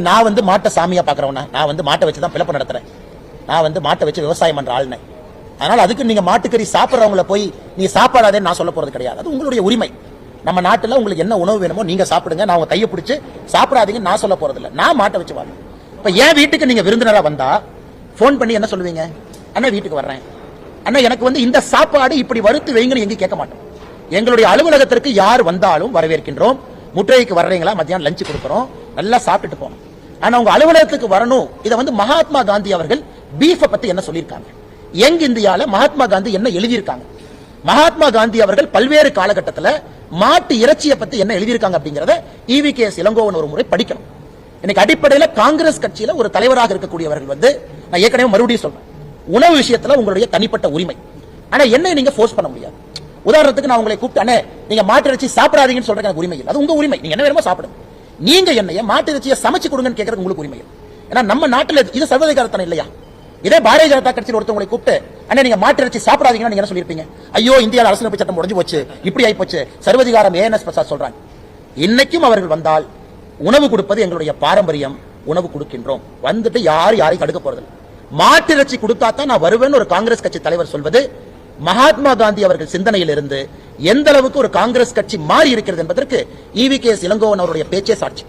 நான் வந்து மாட்டை சாமியா பாக்குறவனா? நான் வந்து மாட்டை வச்சு தான் பிழப்பு நடத்துறேன். நான் வந்து மாட்டை வச்சு விவசாயம் பண்ற ஆளுனேன். அதனால அதுக்கு நீங்க மாட்டுக்கறி சாப்பிட்றவங்கள போய் நீ சாப்பிடாதேன்னு நான் சொல்ல போறது கிடையாது. அது உங்களுடைய உரிமை. நம்ம நாட்டுல உங்களுக்கு என்ன உணவு வேணுமோ நீங்க சாப்பிடுங்க. நான் உங்க கையை பிடிச்சி சாப்பிடாதீங்கன்னு நான் சொல்ல போறது இல்ல நான் மாட்டை வச்சு வாங்க இப்ப என் வீட்டுக்கு நீங்க விருந்தினரா வந்தா ஃபோன் பண்ணி என்ன சொல்லுவீங்க? அண்ணா வீட்டுக்கு வர்றேன். அண்ணா எனக்கு வந்து இந்த சாப்பாடு இப்படி வறுத்து வைங்கன்னு எங்க கேட்க மாட்டோம். எங்களுடைய அலுவலகத்திற்கு யார் வந்தாலும் வரவேற்கின்றோம். முற்றைக்கு வர்றீங்களா? மத்தியானம் லஞ்ச் கொடுக்குறோம். நல்லா சாப்பிட்டுட்டு போகணும். ஆனா உங்க அலுவலகத்துக்கு வரணும். இதை வந்து மகாத்மா காந்தி அவர்கள் பீஃப பத்தி என்ன சொல்லியிருக்காங்க? எங் இந்தியால மகாத்மா காந்தி என்ன எழுதியிருக்காங்க? மகாத்மா காந்தி அவர்கள் பல்வேறு காலகட்டத்துல மாட்டு இறைச்சியை பத்தி என்ன எழுதியிருக்காங்க அப்படிங்கறத இவி கே இளங்கோவன் ஒரு முறை படிக்கணும். இன்னைக்கு அடிப்படையில காங்கிரஸ் கட்சியில ஒரு தலைவராக இருக்கக்கூடியவர்கள் வந்து நான் ஏற்கனவே மறுபடியும் சொல்றேன். உணவு விஷயத்துல உங்களுடைய தனிப்பட்ட உரிமை. ஆனா என்ன நீங்க ஃபோர்ஸ் பண்ண முடியாது. உதாரணத்துக்கு நான் உங்களை கூப்பிட்டானே நீங்க மாட்டு இறைச்சி சாப்பிடாதீங்கன்னு சொல்றேன் எனக்கு உரிமை இல்லை. அது உங்க உரிமை. நீங்க என்ன வேணுமோ சாப்பிடுங்க. நீங்க என்னைய மாட்டு இறைச்சியை சமைச்சு கொடுங்கன்னு கேட்கறது உங்களுக்கு உரிமை ஏன்னா நம்ம நாட்டுல இது சர்வதிகாரத்தனம் இல்லையா? இதே பாரதிய ஜனதா கட்சியில் ஒருத்தவங்களை கூப்பிட்டு அண்ணா நீங்க மாட்டு இறைச்சி சாப்பிடாதீங்கன்னு நீங்க என்ன சொல்லிருப்பீங்க ஐயோ இந்தியாவில் அரசியலமைப்பு சட்டம் முடிஞ்சு போச்சு இப்படி ஆயி போச்சு. சர்வதிகாரம் ஏஎன்எஸ் பிரசாத் சொல்றாங்க. இன்னைக்கும் அவர்கள் வந்தால் உணவு கொடுப்பது எங்களுடைய பாரம்பரியம் உணவு கொடுக்கின்றோம். வந்துட்டு யார் யாரையும் தடுக்க போறதில்லை. மாட்டு இறைச்சி கொடுத்தா தான் நான் வருவேன்னு ஒரு காங்கிரஸ் கட்சி தலைவர் சொல்வது மகாத்மா காந்தி அவர்கள் சிந்தனையில் இருந்து எந்த அளவுக்கு ஒரு காங்கிரஸ் கட்சி மாறி இருக்கிறது என்பதற்கு இவி கே எஸ் இளங்கோவன் அவருடைய பேச்சே சாட்சி.